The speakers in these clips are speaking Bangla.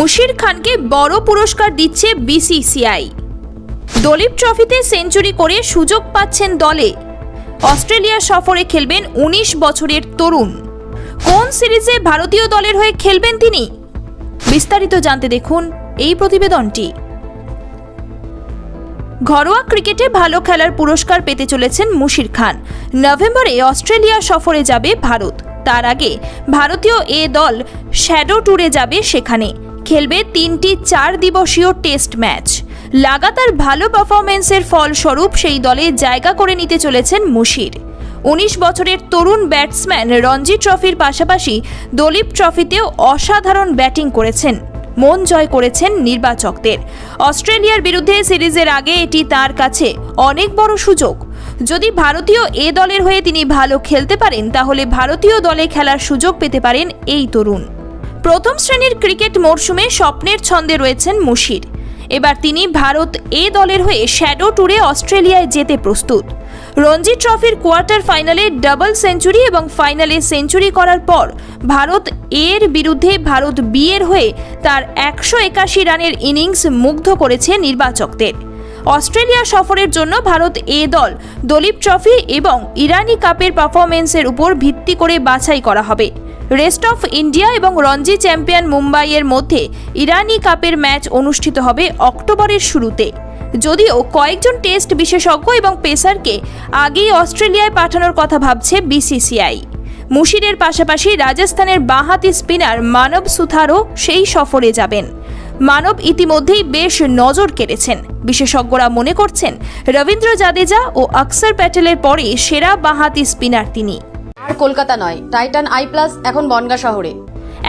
মুশির খানকে বড় পুরস্কার দিচ্ছে বিসিসিআই। দলীপ ট্রফিতে সেঞ্চুরি করে সুযোগ পাচ্ছেন দলে। অস্ট্রেলিয়া সফরে খেলবেন ১৯ বছরের তরুণ। কোন সিরিজে ভারতীয় দলের হয়ে খেলবেন তিনি? বিস্তারিত জানতে দেখুন এই প্রতিবেদনটি। ঘরোয়া ক্রিকেটে ভালো খেলার পুরস্কার পেতে চলেছেন মুশির খান। নভেম্বরে অস্ট্রেলিয়া সফরে যাবে ভারত। তার আগে ভারতীয় এ দল শ্যাডো ট্যুরে যাবে সেখানে। খেলবে তিনটি চার দিবসীয় টেস্ট ম্যাচ। লাগাতার ভালো পারফরমেন্সের ফলস্বরূপ সেই দলে জায়গা করে নিতে চলেছেন মুশির। উনিশ বছরের তরুণ ব্যাটসম্যান রঞ্জি ট্রফির পাশাপাশি দলীপ ট্রফিতেও অসাধারণ ব্যাটিং করেছেন, মন জয় করেছেন নির্বাচকদের। অস্ট্রেলিয়ার বিরুদ্ধে সিরিজের আগে এটি তার কাছে অনেক বড় সুযোগ। যদি ভারতীয় এ দলের হয়ে তিনি ভালো খেলতে পারেন, তাহলে ভারতীয় দলে খেলার সুযোগ পেতে পারেন এই তরুণ। প্রথম শ্রেণির ক্রিকেট মরশুমে স্বপ্নের ছন্দে রয়েছেন মুশির। এবার তিনি ভারত এ দলের হয়ে শ্যাডো ট্যুরে অস্ট্রেলিয়ায় যেতে প্রস্তুত। রঞ্জি ট্রফির কোয়ার্টার ফাইনালে ডাবল সেঞ্চুরি এবং ফাইনালে সেঞ্চুরি করার পর ভারত এর বিরুদ্ধে ভারত বি এর হয়ে তার একশো একাশি রানের ইনিংস মুগ্ধ করেছে নির্বাচকদের। অস্ট্রেলিয়া সফরের জন্য ভারত এ দল দলীপ ট্রফি এবং ইরানি কাপের পারফরমেন্সের উপর ভিত্তি করে বাছাই করা হবে। রেস্ট অফ ইন্ডিয়া এবং রঞ্জি চ্যাম্পিয়ন মুম্বাইয়ের মধ্যে ইরানি কাপের ম্যাচ অনুষ্ঠিত হবে অক্টোবরের শুরুতে। যদিও কয়েকজন টেস্ট বিশেষজ্ঞ এবং পেসারকে আগেই অস্ট্রেলিয়ায় পাঠানোর কথা ভাবছে বিসিসিআই। মুশিরের পাশাপাশি রাজস্থানের বাঁহাতি স্পিনার মানব সুথারও সেই সফরে যাবেন। মানব ইতিমধ্যেই বেশ নজর কেড়েছেন। বিশেষজ্ঞরা মনে করছেন, রবীন্দ্র জাদেজা ও আকসার প্যাটেলের পরে সেরা বাঁহাতি স্পিনার তিনি। কলকাতা নয় টাইটান আই প্লাস এখন বনগা শহরে।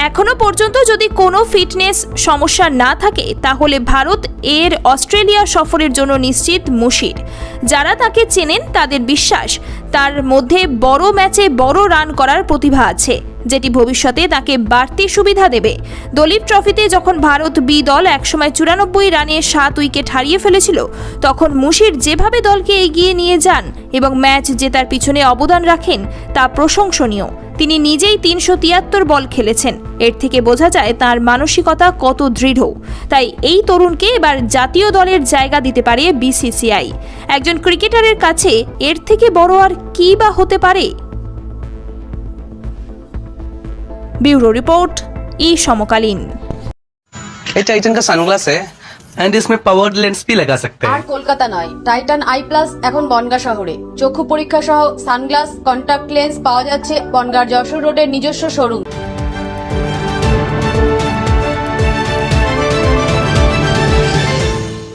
এখনও পর্যন্ত যদি কোনো ফিটনেস সমস্যা না থাকে, তাহলে ভারত এর অস্ট্রেলিয়া সফরের জন্য নিশ্চিত মুশির। যারা তাকে চেনেন, তাদের বিশ্বাস, তার মধ্যে বড় ম্যাচে বড় রান করার প্রতিভা আছে। যেটি ভবিষ্যতে তাকে বাড়তি সুবিধা দেবে। দলীপ ট্রফিতে যখন ভারত বি দল একসময় চুরানব্বই রানে সাত উইকেট হারিয়ে ফেলেছিল, তখন মুশির যেভাবে দলকে এগিয়ে নিয়ে যান এবং ম্যাচ জেতার পিছনে অবদান রাখেন, তা প্রশংসনীয়। তিনি নিজেই তিনশো তিয়াত্তর বল খেলেছেন। এর থেকে বোঝা যায় তার মানসিকতা কত দৃঢ়। তাই এই তরুণকে এবার জাতীয় দলের জায়গা দিতে পারে বিসিসিআই। একজন ক্রিকেটারের কাছে এর থেকে বড় আর কী বা হতে পারে? ब्यूरो रिपोर्ट ई समकालीन ये टाइटन का सनग्लास है एंड इसमें पावर्ड लेंस भी लगा सकते আর हैं কলকাতা নয় টাইটান আই প্লাস এখন বনগা শহরে চক্ষু পরীক্ষা সহ সানগ্লাস কন্টাক্ট লেন্স পাওয়া যাচ্ছে বনগার যশোর রোডের নিজস্ব শোরুম